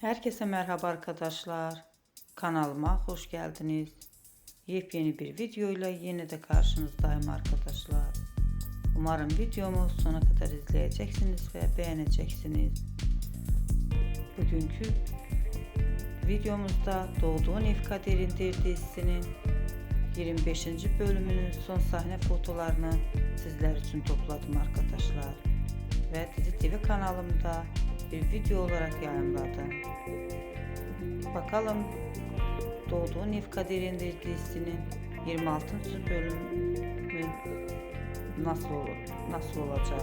Herkese merhaba arkadaşlar. Kanalıma hoş geldiniz. Yepyeni bir videoyla yine de karşınızdayım arkadaşlar. Umarım videomu sona kadar izleyeceksiniz ve beğeneceksiniz. Bugünkü videomuzda Doğduğun Ev Kaderindir dizisinin 25. bölümünün son sahne fotolarını sizler için topladım arkadaşlar. Ve Dizi TV kanalımda bir video olarak yayınladım. Bakalım Doğduğun Ev Kaderindir dizisinin 26. bölümü nasıl olur, nasıl olacak?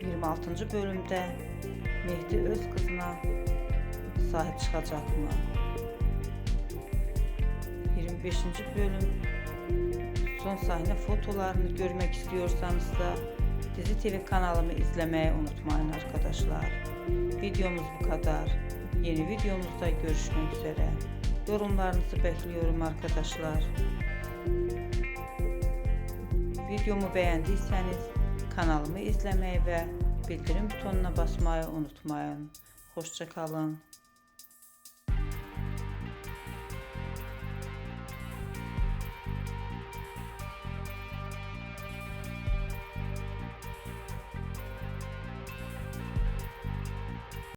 26. bölümde Mehdi öz kızına sahip çıkacak mı? 25. bölüm son sahne fotolarını görmek istiyorsanız da Dizi TV kanalımı izlemeyi unutmayın arkadaşlar. Videomuz bu kadar. Yeni videomuzda görüşmek üzere. Yorumlarınızı bekliyorum arkadaşlar. Videomu beğendiyseniz kanalımı izlemeyi ve bildirim butonuna basmayı unutmayın. Hoşçakalın.